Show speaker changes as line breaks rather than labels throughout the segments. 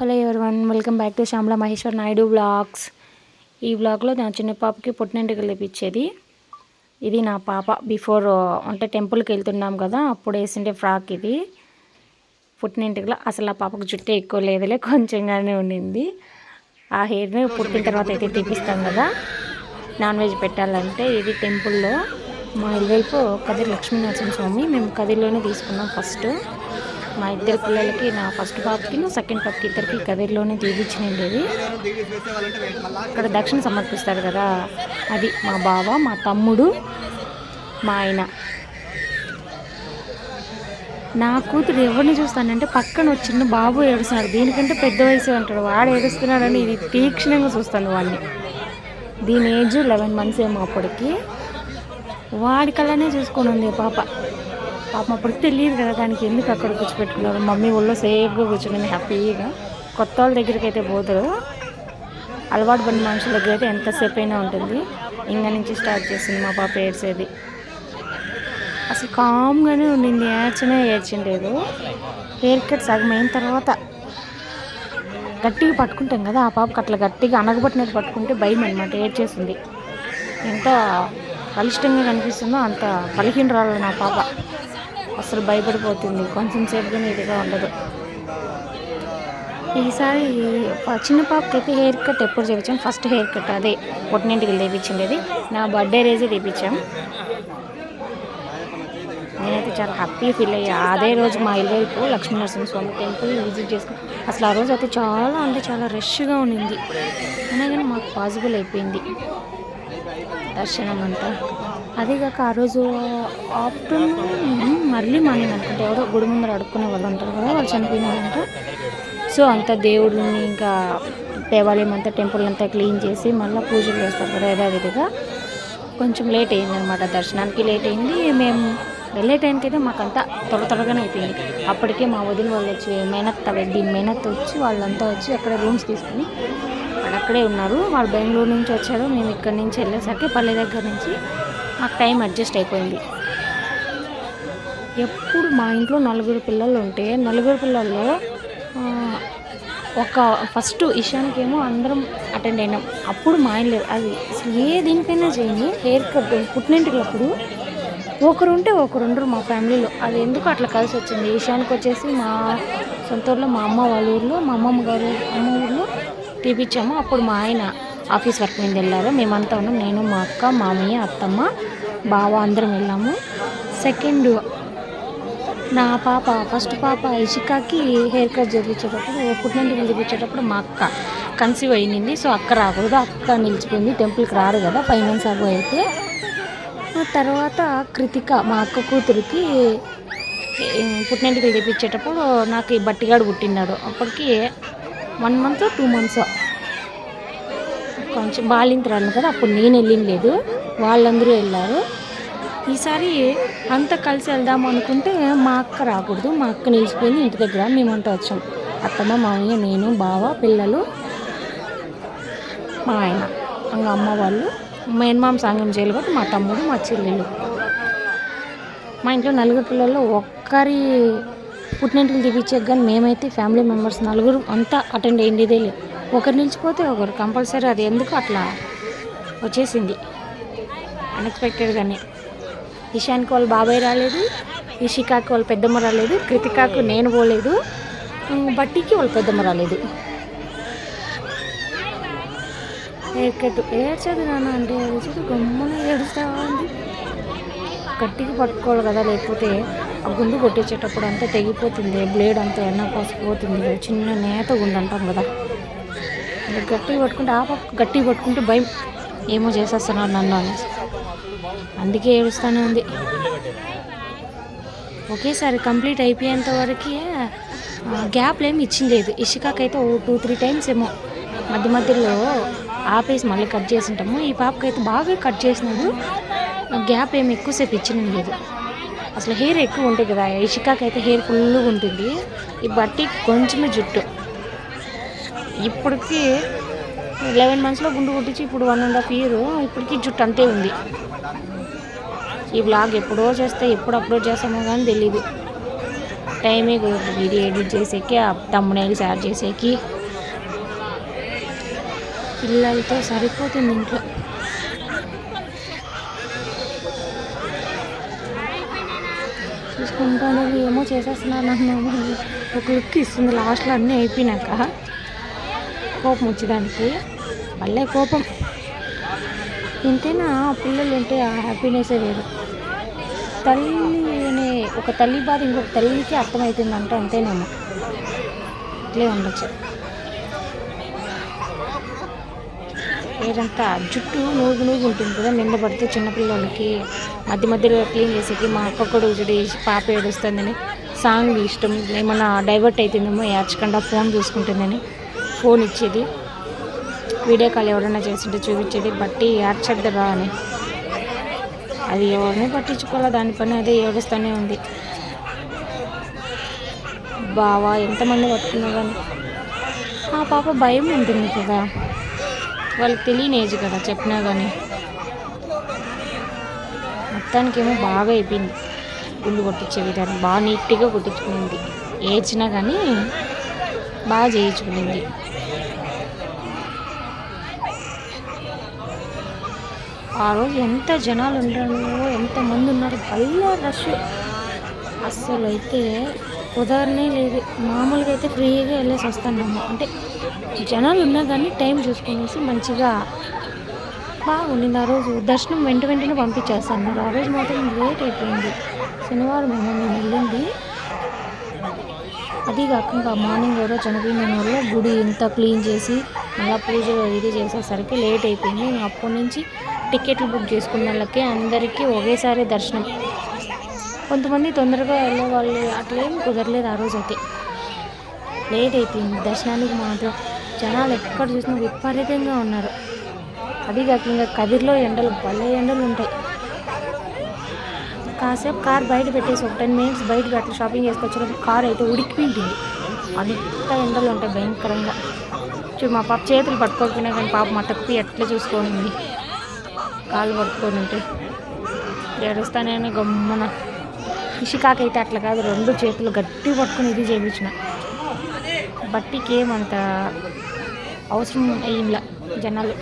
Hello everyone welcome back to Shyamala Maheshwar Naidu vlogs ఈ బ్లాగ్లో నా చిన్న పాపకి పుట్టినంటికి లేపించేది ఇది నా పాప. బిఫోర్ అంటే టెంపుల్కి వెళ్తున్నాం కదా అప్పుడు వేసిండే ఫ్రాక్ ఇది. పుట్టినింటికి అసలు ఆ పాపకు జుట్టు ఎక్కువ లేదులే కొంచెంగానే ఉండింది. ఆ హెయిర్ని పుట్టిన తర్వాత అయితే తీపిస్తాం కదా. నాన్ వెజ్ పెట్టాలంటే ఇది టెంపుల్లో. మా ఇరువైపు కదిరి లక్ష్మీనరసింహ స్వామి మేము కదిరిలోనే తీసుకున్నాం ఫస్ట్. మా ఇద్దరు పిల్లలకి నా ఫస్ట్ పాపకి సెకండ్ పాపకి ఇద్దరికి కదిరిలోనే తీపిచ్చినండేది ఇక్కడ దక్షిణ సమర్పిస్తారు కదా అది మా బావ మా తమ్ముడు మా ఆయన. నా కూతురు ఎవరిని చూస్తానంటే పక్కన ఒక చిన్న బాబు ఏడుస్తున్నాడు. దీనికంటే పెద్ద వయసు అంటాడు వాడు ఏడుస్తున్నాడని ఇది తీక్షణంగా చూస్తాను వాడిని దీని ఏజ్ లెవెన్ మంత్స్ ఏమో అప్పటికి. వాడికల్లానే చూసుకొని ఉంది పాప. పాపం అప్పుడు తెలియదు కదా దానికి ఎందుకు అక్కడ కూర్చోపెట్టుకున్నారు మమ్మీ ఊళ్ళో సేఫ్గా కూర్చుని హ్యాపీగా కొత్త వాళ్ళ దగ్గరికి అయితే పోతారు. అలవాటు పడిన మనుషుల దగ్గర అయితే ఎంతసేపు అయినా ఉంటుంది. ఇంకా నుంచి స్టార్ట్ చేసింది మా పాప ఏడ్చేది. అసలు కామ్గానే ఉండింది. ఏడ్చినా ఏడ్చిండేది. హెయిర్ కట్ సగం అయిన తర్వాత గట్టిగా పట్టుకుంటాం కదా ఆ పాపకి అట్లా గట్టిగా అనగబట్టినట్టు పట్టుకుంటే భయం అనమాట ఏడ్చేసింది. ఎంత బలిష్టంగా కనిపిస్తుందో అంత బలహీనరాలు నా పాప. అసలు భయపడిపోతుంది. కొంచెం సేపుగా ఇదిగా ఉండదు. ఈసారి చిన్న పాపకి అయితే హెయిర్ కట్ ఎప్పుడు చేయించాం ఫస్ట్ హెయిర్ కట్ అదే. పుట్టినింటికి తెప్పించింది నా బర్త్డే రోజే తెప్పించాం నేనైతే చాలా హ్యాపీ ఫీల్ అయ్యా. అదే రోజు మా ఇల్లు లక్ష్మీ స్వామి టెంపుల్ విజిట్ చేసుకుని అసలు ఆ రోజు అయితే చాలా అంటే చాలా రష్గా ఉండింది. అయినా కానీ మాకు పాసిబుల్ అయిపోయింది. దర్శనం అంతా అదేగాక ఆ రోజు ఆఫ్టర్నూన్ మళ్ళీ మార్నింగ్ అనుకుంటే ఎవరో గుడి ముందర అడుక్కునే వాళ్ళు ఉంటారు కదా వాళ్ళు చనిపోయినారంట. సో అంతా దేవుడిని ఇంకా దేవాలయం అంతా టెంపుల్ అంతా క్లీన్ చేసి మళ్ళీ పూజలు చేస్తారు కదా యథావిధిగా. కొంచెం లేట్ అయింది అనమాట దర్శనానికి లేట్ అయింది. మేము వెళ్ళే టైంకి అయితే మాకంతా త్వర త్వరగానే అయిపోయింది. అప్పటికే మా వదిన వాళ్ళు వచ్చి మేనత్త వెడ్డి మేనత్త వచ్చి వాళ్ళంతా వచ్చి అక్కడ రూమ్స్ తీసుకుని వాళ్ళు అక్కడే ఉన్నారు. వాళ్ళు బెంగళూరు నుంచి వచ్చారు. మేము ఇక్కడి నుంచి వెళ్ళేసరికి పల్లె దగ్గర నుంచి మాకు టైం అడ్జస్ట్ అయిపోయింది. ఎప్పుడు మా ఇంట్లో నలుగురు పిల్లలు ఉంటే నలుగురు పిల్లల్లో ఒక ఫస్ట్ ఇషానికేమో అందరం అటెండ్ అయినాం. అప్పుడు మా ఆయన లేదు అది అసలు ఏ దీనికైనా చేయని హెయిర్ కట్ పుట్టినింటికప్పుడు ఒకరు ఉంటే ఒకరు ఉండరు మా ఫ్యామిలీలో. అది ఎందుకు అట్లా కలిసి వచ్చింది ఈశానికి వచ్చేసి మా సొంత ఊర్లో మా అమ్మ వాళ్ళ ఊర్లో మా అమ్మమ్మ గారు అమ్మ ఊర్లో తీపిచ్చాము. అప్పుడు మా ఆయన ఆఫీస్ వర్క్ మీద వెళ్ళారు. మేమంతా ఉన్నాం. నేను మా అక్క మామయ్య అత్తమ్మ బావ అందరం వెళ్ళాము. సెకండ్ నా పాప ఫస్ట్ పాప ఇషికాకి హెయిర్ కట్ చేయించేటప్పుడు పుట్టినంటికి చూపించేటప్పుడు మా అక్క కన్సీవ్ అయింది సో అక్క రాకూడదు. అక్క నిలిచిపోయింది. టెంపుల్కి రారు కదా ఫైవ్ మంత్స్ అగో అయితే తర్వాత కృతిక మా అక్క కూతురికి పుట్టినంటికి తెప్పించేటప్పుడు నాకు ఈ బట్టిగాడు పుట్టినాడు అప్పటికి వన్ మంత్ టూ మంత్స్ కొంచెం బాలింతరాలను కదా అప్పుడు నేను వెళ్ళింది లేదు వాళ్ళందరూ వెళ్ళారు. ఈసారి అంతా కలిసి వెళ్దాం అనుకుంటే మా అక్క రాకూడదు మా అక్క నిలిచిపోయింది ఇంటి దగ్గర మేమంతా వచ్చాం. అత్తమ్మ మామయ్య నేను బావ పిల్లలు మా ఆయన ఇంకా అమ్మ వాళ్ళు మేనమామ సాంగం చేయాలి కాబట్టి మా తమ్ముడు మా చెల్లెలు. మా ఇంట్లో నలుగురు పిల్లల్లో ఒక్కరి పుట్టినట్టులు తీపిచ్చే కానీ మేమైతే ఫ్యామిలీ మెంబర్స్ నలుగురు అంతా అటెండ్ అయ్యింది లేదు ఒకరు నిలిచిపోతే ఒకరు కంపల్సరీ అది ఎందుకు అట్లా వచ్చేసింది? అన్ఎక్స్పెక్టెడ్గానే ఇషాన్కి వాళ్ళు బాబాయ్ రాలేదు ఇషికాకి వాళ్ళు పెద్దమ్మ రాలేదు కృతికాకు నేను పోలేదు. బట్టికి వాళ్ళు పెద్దమ్మ రాలేదు. ఎక్కడు ఏడ్చదు నాన్న అంటే ఏడ్చదు గమ్మున ఏడుస్తా అండి గట్టిగా పట్టుకోవాలి కదా లేకపోతే ఆ గుండు కొట్టించేటప్పుడు అంతా తెగిపోతుంది బ్లేడ్ అంతా ఎన్న కోసిపోతుంది చిన్న నేత గుండు అంటాం కదా. గట్టిగా పట్టుకుంటే ఆ పక్క గట్టిగా పట్టుకుంటే భయం. ఏమో చేసేస్తున్నారు నన్ను అనేసి. అందుకే ఏడుస్తూనే ఉంది. ఒకేసారి కంప్లీట్ అయిపోయేంత వరకు గ్యాప్లు ఏమి ఇచ్చింది లేదు. ఇషికాకైతే ఓ టూ త్రీ టైమ్స్ ఏమో మధ్య మధ్యలో ఆపేసి మళ్ళీ కట్ చేసి ఉంటాము ఈ పాపకైతే బాగా కట్ చేసినాడు. గ్యాప్ ఏమి ఎక్కువసేపు ఇచ్చిన లేదు. అసలు హెయిర్ ఎక్కువ ఉంటుంది కదా ఇషికాకి అయితే హెయిర్ ఫుల్గా ఉంటుంది. ఈ బట్టి కొంచెమే జుట్టు. ఇప్పటికి లెవెన్ మంత్స్లో గుండు కొట్టించి ఇప్పుడు వన్ అండ్ హాఫ్ ఇయర్ ఇప్పటికి జుట్టు అంతే ఉంది. ఈ బ్లాగ్ ఎప్పుడో చేస్తే ఎప్పుడు అప్లోడ్ చేస్తామో కానీ తెలియదు టైమే ఇది ఎడిట్ చేసేకి ఆ తమ్ముడైల్స్ యాడ్ చేసేకి. పిల్లలతో సరిపోతుంది ఇంట్లో. చూసుకుంటాను ఏమో చేసేస్తున్నాను అన్నాము ఒక లుక్ ఇస్తుంది. లాస్ట్లో అన్నీ అయిపోయినాక. కోపం వచ్చేదానికి మళ్ళీ కోపం. ఇంతేనా పిల్లలు ఉంటే ఆ హ్యాపీనెస్ లేదు. తల్లి అనే ఒక తల్లి బాధ ఇంకొక తల్లికి అర్థమవుతుంది అంటే అంతేనేమో. ఇట్లే ఉండొచ్చు. ఏదంతా జుట్టు నూగు నూగు ఉంటుంది కదా నింద పడితే చిన్నపిల్లలకి మధ్య మధ్యలో క్లీన్ చేసేకి మా అక్క కూడా చూడి పాప ఏడుస్తుందని సాంగ్ ఇష్టం. ఏమన్నా డైవర్ట్ అవుతుందేమో ఏడ్చకుండా ఫోన్ చూసుకుంటుందని. ఫోన్ ఇచ్చేది. వీడియో కాల్ ఎవరైనా చేస్తుంటే చూపించేది. బట్టి ఏడ్చద్దురా అని అది ఎవరిని పట్టించుకోవాలా దాని పని అదే ఏడుస్తూనే ఉంది. బావా ఎంతమంది పట్టుకున్నా కానీ ఆ పాప భయం ఉంటుంది కదా. వాళ్ళకి తెలియని ఏజ్ కదా చెప్పినా కానీ మొత్తానికేమో బాగా అయిపోయింది. గుండు కొట్టించే విధానం. బాగా నీట్గా కొట్టించుకునింది ఏడ్చినా కానీ బాగా చేయించుకునింది. ఆ రోజు ఎంత జనాలు ఉండాలో ఎంతమంది ఉన్నారు భలే రష్ అస్సలు అయితే కుదరనే లేదు. మామూలుగా అయితే ఫ్రీగా వెళ్ళేసి వస్తాను అంటే జనాలు ఉన్నా కానీ టైం చూసుకునేసి మంచిగా బాగుండింది. ఆ రోజు దర్శనం వెంట వెంటనే పంపించేస్తాను ఆ రోజు మాత్రం లేట్ అయిపోయింది. శనివారం ఏమో మేము వెళ్ళింది. అది కాకుండా మార్నింగ్ ఎవరో చనిపోయిన వల్ల గుడి ఇంత క్లీన్ చేసి మళ్ళీ పూజలు ఇది చేసేసరికి లేట్ అయిపోయింది. నేను అప్పటి నుంచి టికెట్లు బుక్ చేసుకున్న వాళ్ళకి అందరికీ ఒకేసారి దర్శనం. కొంతమంది తొందరగా వెళ్ళే వాళ్ళు అట్లేం కుదరలేదు ఆ రోజు అయితే. లేట్ అయిపోయింది. దర్శనానికి మాత్రం జనాలు ఎక్కడ చూసినా విపరీతంగా ఉన్నారు. అది కాక ఇంకా కదిరిలో ఎండలు భలే ఎండలు ఉంటాయి. కాసేపు కార్ బయట పెట్టేసి ఒక టెన్ మినిట్స్ బయట అట్లా షాపింగ్ చేసుకొచ్చిన కార్ అయితే ఉడికిపోయింది. అంత ఎండలు ఉంటాయి భయంకరంగా. చూడు మా పాప చేతులు పట్టుకోకపోయినా కానీ పాప మా తప్పి ఎట్లా చూసుకోనింది. కాళ్ళు పట్టుకొని ఉంటే ఏడుస్తానే గమ్మున. ఇషికాకైతే అట్లా కాదు రెండు చేతులు గట్టి పట్టుకుని ఇది చేయించిన బట్టికి ఏమంత అవసరం అయ్యింలా జనాలు.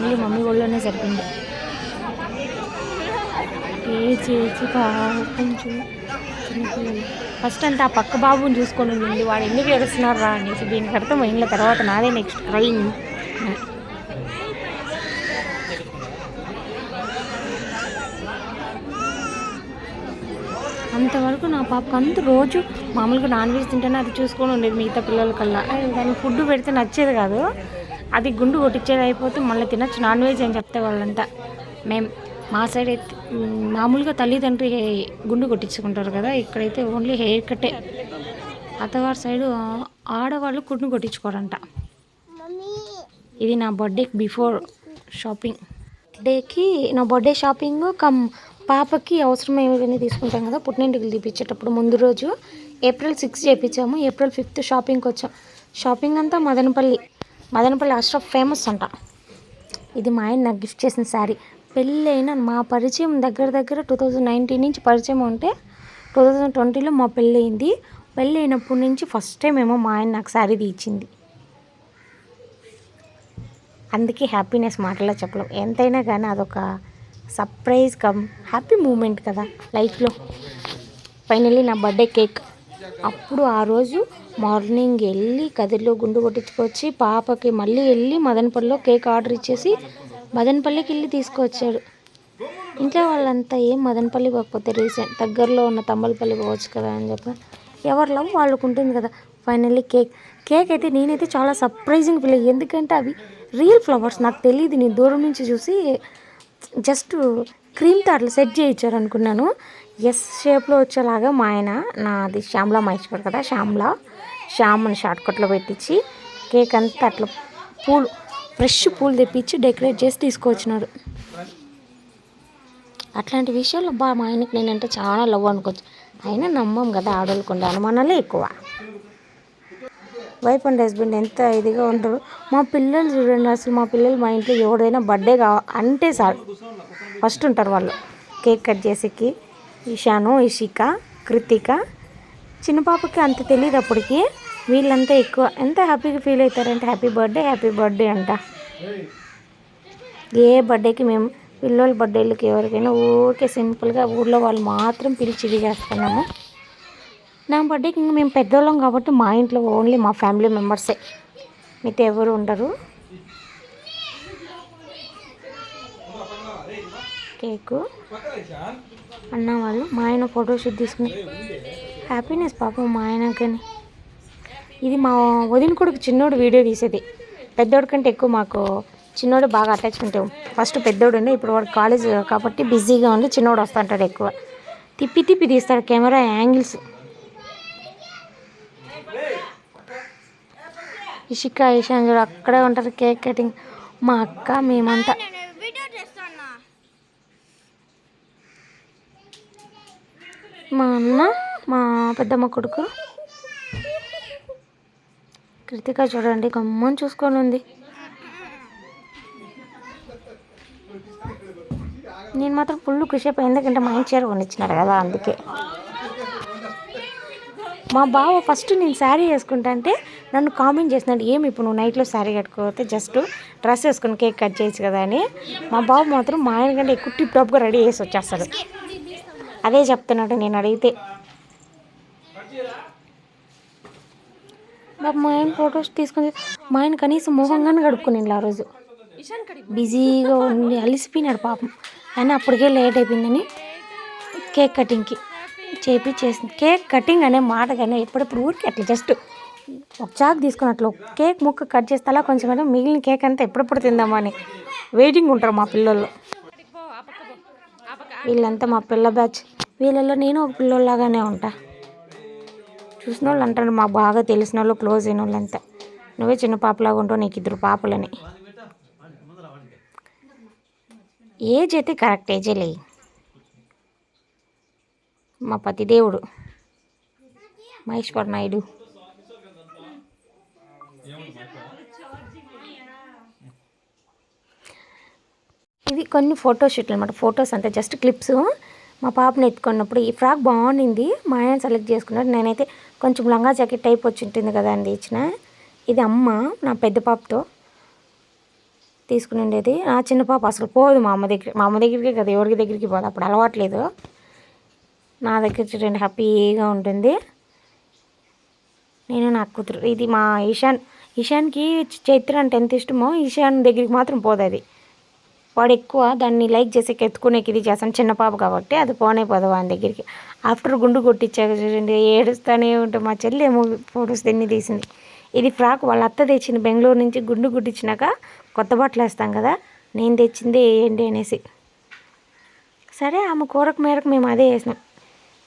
మళ్ళీ మమ్మీ ఒళ్ళోనే సరిపోయింది. ఏ చేసి కొంచెం చిన్నపిల్లలు ఫస్ట్ అంటే ఆ పక్క బాబుని చూసుకొని ఉండింది వాడు ఎందుకు ఏడుస్తున్నారు రా అనేసి దీనికి అర్థం అయిన తర్వాత నాదే నెక్స్ట్ క్రైమ్. అంతవరకు నా పాపకు అంత రోజు మామూలుగా నాన్ వెజ్ తింటేనే అది చూసుకొని ఉండేది మిగతా పిల్లల కల్లా. దానికి ఫుడ్ పెడితే నచ్చేది కాదు. అది గుండు కొట్టించేది అయిపోతే మళ్ళీ తినచ్చు. నాన్ వెజ్ అని చెప్తే వాళ్ళంతా. మేము మా సైడ్ అయితే మామూలుగా తల్లిదండ్రి గుండు కొట్టించుకుంటారు కదా ఇక్కడైతే ఓన్లీ హెయిర్ కట్టే అత్తవారి సైడు ఆడవాళ్ళు గుండు కొట్టించుకోరంట. ఇది నా బర్త్డేకి బిఫోర్ షాపింగ్ డేకి నా బర్త్డే షాపింగ్ కమ్ పాపకి అవసరమైనవన్నీ తీసుకుంటాం కదా పుట్టినింటికి తీపించేటప్పుడు ముందు రోజు ఏప్రిల్ సిక్స్ చేయించాము ఏప్రిల్ ఫిఫ్త్ షాపింగ్కి వచ్చాం. షాపింగ్ అంతా మదనపల్లి మదనపల్లి అష్రఫ్ ఫేమస్ అంట. ఇది మా ఆయన నాకు గిఫ్ట్ చేసిన శారీ పెళ్ళైన మా పరిచయం దగ్గర దగ్గర టూ థౌజండ్ నైన్టీన్ నుంచి పరిచయం ఉంటే టూ థౌజండ్ ట్వంటీలో మా పెళ్ళయింది. పెళ్ళైనప్పటి నుంచి ఫస్ట్ టైం ఏమో మా ఆయన నాకు శారీ తీయించింది. అందుకే హ్యాపీనెస్ మాటల్లో చెప్పలేం. ఎంతైనా కానీ అదొక సర్ప్రైజ్ కమ్ హ్యాపీ మూమెంట్ కదా లైఫ్లో. ఫైనల్లీ నా బర్త్డే కేక్. అప్పుడు ఆ రోజు మార్నింగ్ వెళ్ళి కదిరిలో గుండు కొట్టించుకొచ్చి పాపకి మళ్ళీ వెళ్ళి మదనపల్లిలో కేక్ ఆర్డర్ ఇచ్చేసి మదనపల్లికి వెళ్ళి తీసుకొచ్చాడు. ఇంట్లో వాళ్ళంతా ఏం మదనపల్లి పోకపోతే రీసెంట్ దగ్గరలో ఉన్న తంబలపల్లి పోవచ్చు కదా అని చెప్పి. ఎవరి లవ్ ఉంటుంది కదా. Finally cake. కేక్ అయితే నేనైతే చాలా సర్ప్రైజింగ్ ఫీల్ అయ్యి ఎందుకంటే అవి రియల్ ఫ్లవర్స్. నాకు తెలియదు నేను దూరం నుంచి చూసి జస్ట్ క్రీమ్తో అట్లా సెట్ చేయించారు అనుకున్నాను. ఎస్ షేప్లో వచ్చేలాగా మా ఆయన నాది శ్యామ్లా మహేశ్వర్ కదా శ్యామ్లా. శ్యామ్ని షార్ట్ కట్లో పెట్టించి కేక్ అంతా అట్లా పూలు ఫ్రెష్ పూలు తెప్పించి డెకరేట్ చేసి తీసుకొచ్చినాడు. అట్లాంటి విషయాల్లో బా మా ఆయనకి నేనంటే చాలా లవ్ అనుకోవచ్చు. అయినా నమ్మం కదా ఆడోళ్ళకుండా అనుమానాలే ఎక్కువ. వైఫ్ అండ్ హస్బెండ్ ఎంత ఇదిగా ఉంటారు. మా పిల్లలు చూడండి అసలు మా పిల్లలు మా ఇంట్లో ఎవడైనా బర్త్డే కావ అంటే సార్ ఫస్ట్ ఉంటారు వాళ్ళు. కేక్ కట్ చేసేకి ఇషాను ఇషిక కృతిక. చిన్న పాపకి అంత తెలియదు అప్పటికి. వీళ్ళంతా ఎక్కువ ఎంత హ్యాపీగా ఫీల్ అవుతారంటే హ్యాపీ బర్త్డే హ్యాపీ బర్త్డే అంట. ఏ బర్త్డేకి మేము పిల్లల బర్త్డేలకి ఎవరికైనా ఊరికే సింపుల్గా ఊర్లో వాళ్ళు మాత్రం పిలిచి ఇది చేస్తున్నాము. నా బర్త్డేకి ఇంకా మేము పెద్దవాళ్ళం కాబట్టి మా ఇంట్లో ఓన్లీ మా ఫ్యామిలీ మెంబర్సే. మీతో ఎవరు ఉండరు. కేకు. అన్న వాళ్ళు మా ఆయన ఫోటోషూట్ తీసుకుని హ్యాపీనెస్ పాపం మా ఆయనకని. ఇది మా వదిన కొడుకు చిన్నోడు వీడియో తీసేది. పెద్దోడి కంటే ఎక్కువ మాకు చిన్నోడు బాగా అటాచ్మెంట్ ఫస్ట్ పెద్దోడు ఉండే ఇప్పుడు వాడు కాలేజ్ కాబట్టి బిజీగా ఉండి చిన్నోడు వస్తుంటాడు ఎక్కువ. తిప్పి తిప్పి తీస్తాడు కెమెరా యాంగిల్స్. ఇషిక ఇషాన్ చూడు అక్కడే ఉంటారు కేక్ కటింగ్. మా అక్క మేమంతా. మా అన్న మా పెద్దమ్మ కొడుకు. కృతిక చూడండి గమ్మని చూసుకొని ఉంది. నేను మాత్రం ఫుల్ ఖుషి అయిపోయి ఎందుకంటే మా ఇంటి చీర కొనిచ్చినారు కదా అందుకే. మా బావ ఫస్ట్ నేను శారీ వేసుకుంటా అంటే నన్ను కామెంట్ చేసినాడు ఏమి ఇప్పుడు నువ్వు నైట్లో శారీ కట్టుకోకపోతే జస్ట్ డ్రెస్ వేసుకుని కేక్ కట్ చేయొచ్చు కదా అని. మా బావ మాత్రం మా ఆయన కంటే ఎక్కువ టిప్ టాప్గా రెడీ చేసి వచ్చేస్తాడు. అదే చెప్తున్నాడు నేను అడిగితే. మా ఆయన ఫొటోస్ తీసుకొని మా ఆయన కనీసం మోహంగానే కడుక్కుని ఆ రోజు. బిజీగా ఉండి అలిసిపోయినాడు పాపం. అయినా అప్పటికే లేట్ అయిపోయిందని కేక్ కటింగ్కి చేపి చేసింది కేక్ కటింగ్ అనే మాట కానీ ఎప్పుడెప్పుడు ఊరికి అట్లా జస్ట్ ఒక చాక్ తీసుకుని అట్లా కేక్ ముక్క కట్ చేస్తే అలా కొంచెం మిగిలిన కేక్ అంతా ఎప్పుడెప్పుడు తిందామని వెయిటింగ్ ఉంటారు మా పిల్లలు. వీళ్ళంతా మా పిల్ల బ్యాచ్ వీళ్ళల్లో నేను ఒక పిల్లల్లాగానే ఉంటా. చూసిన వాళ్ళు అంటారు మాకు బాగా తెలిసిన వాళ్ళు క్లోజ్ అయిన వాళ్ళంతా నువ్వే చిన్న పాపలాగా ఉంటావు నీకు ఇద్దరు పాపలని. ఏజ్ అయితే కరెక్ట్ ఏజే లే. మా పతిదేవుడు. మహేశ్వర్ నాయుడు. ఇవి కొన్ని ఫోటో షూట్లు అనమాట ఫొటోస్ అంతే జస్ట్ క్లిప్స్ మా పాపని ఎత్తుకున్నప్పుడు ఈ ఫ్రాక్ బాగుండింది. మా ఆయన సెలెక్ట్ చేసుకున్నాడు. నేనైతే కొంచెం లంగా జాకెట్ టైప్ వచ్చి ఉంటుంది కదా అండి ఇచ్చిన. ఇది అమ్మ నా పెద్ద పాపతో తీసుకుని ఉండేది నా చిన్న పాప అసలు పోదు మా అమ్మ దగ్గర మా అమ్మ దగ్గరికి కదా ఎవరికి దగ్గరికి పోదు. అప్పుడు అలవాట్లేదు నా దగ్గర చూడండి హ్యాపీగా ఉంటుంది. నేను నా కూతురు ఇది మా ఈశాన్ ఈశాన్కి చైత్ర అంటే ఎంత ఇష్టమో ఈశాన్ దగ్గరికి మాత్రం పోదు అది. వాడు ఎక్కువ దాన్ని లైక్ చేసి ఎత్తుకునేకి ఇది చేస్తాను. చిన్న పాప కాబట్టి అది పోనే పోదు వాని దగ్గరికి. ఆఫ్టర్ గుండు కొట్టించాక చూడండి ఏడుస్తూనే ఉంటాం మా చెల్లి ఏమో ఫొటోస్ తిని తీసింది. ఇది ఫ్రాక్ వాళ్ళ అత్త తెచ్చింది బెంగళూరు నుంచి గుండు కుట్టించినాక కొత్త బట్టలు వేస్తాం కదా నేను తెచ్చింది ఏంటి అనేసి. సరే ఆమె కూరకు మేరకు మేము అదే వేసినాం.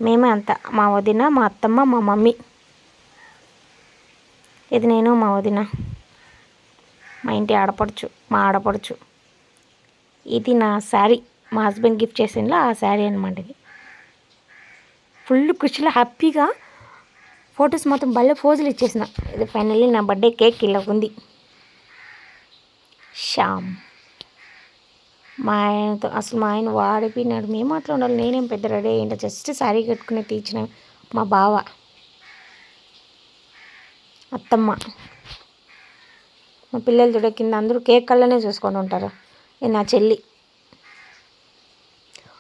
మేమే అంత మా వదిన మా అత్తమ్మ మా మమ్మీ. ఇది నేను మా వదిన. మా ఇంటి ఆడపడుచు మా ఆడపడుచు. ఇది నా శారీ. మా హస్బెండ్ గిఫ్ట్ చేసిండ్లో ఆ శారీ అనమాట ఇది. ఫుల్ ఖుషిలో హ్యాపీగా ఫొటోస్ మాత్రం భలే ఫోజులు ఇచ్చేసిన. ఇది ఫైనల్లీ నా బర్త్డే కేక్ ఇలా ఉంది. శ్యామ్. మా ఆయనతో అసలు మా ఆయన వాడిపోయినాడు. మేము అట్లా ఉండాలి. నేనేం పెద్ద రెడీ అయ్యింట జస్ట్ శారీ కట్టుకుని తీర్చిన మా బావ. అత్తమ్మ. మా పిల్లలు చూడ కింద అందరూ కేక్ కళ్ళనే చూసుకొని ఉంటారు. నా చెల్లి.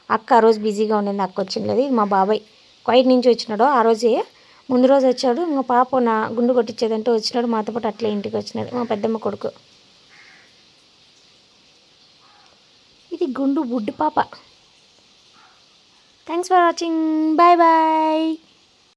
అక్క ఆ రోజు బిజీగా ఉండింది అక్క వచ్చింది లేదు ఇది మా బాబాయ్. క్వైట్ నుంచి వచ్చినాడు ఆ రోజే ముందు రోజు వచ్చాడు ఇంకా పాప నా గుండు కొట్టించేదంటే వచ్చినాడు మాతో పాటు అట్లే ఇంటికి వచ్చినాడు మా పెద్దమ్మ కొడుకు. ఇది గుండు బుడ్డి పాప. Thanks for watching bye bye